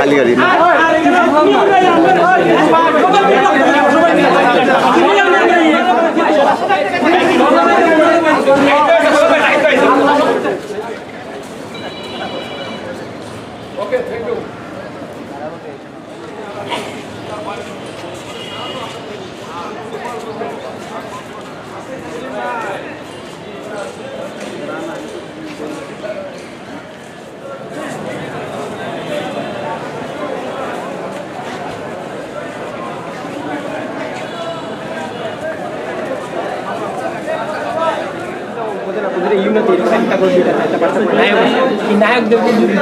কালি গাড়ি Okay, thank you. Aku aku ini.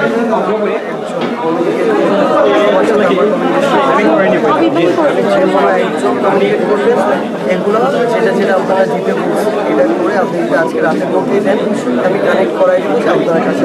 কালীগাড়ি কালীগাড়ি এগুলো সেটা সেটা আপনারা জিপে এটা করে আপনি যদি আজকে রাতের মধ্যেই দেন আমি কানেক্ট করাই যে আপনার কাছে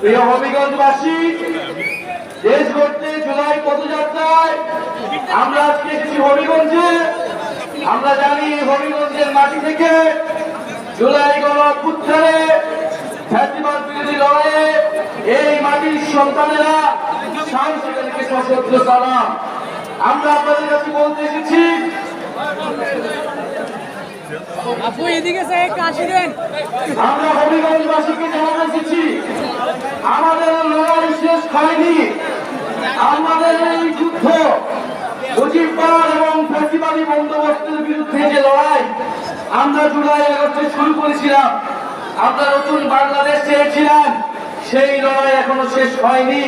প্রিয় হবিগঞ্জবাসী, দেশ করতে জুলাই আমরা আজকে এসেছি হবিগঞ্জে। আমরা জানি হবিগঞ্জের মাটি থেকে জুলাই গণ অভ্যুত্থানে ফ্যাসিবাদ বিরোধী লড়াইয়ে এই মাটির সন্তানেরা সাংস্কৃতিক সশস্ত্র সালাম। আমরা আপনাদের কাছে বলতে এসেছি আপু এদিকে সে কাশি দেন। আমরা হবিগঞ্জবাসীকে জানাতে এসেছি আমাদের লড়াই শেষ হয়নি। আমাদের এই যুদ্ধ মুজিববার এবং ফ্যাসিবাদী বন্দোবস্তের বিরুদ্ধে যে লড়াই আমরা জুলাই আগস্টে শুরু করেছিলাম। আমরা নতুন বাংলাদেশ চেয়েছিলাম সেই লড়াই এখনও শেষ হয়নি।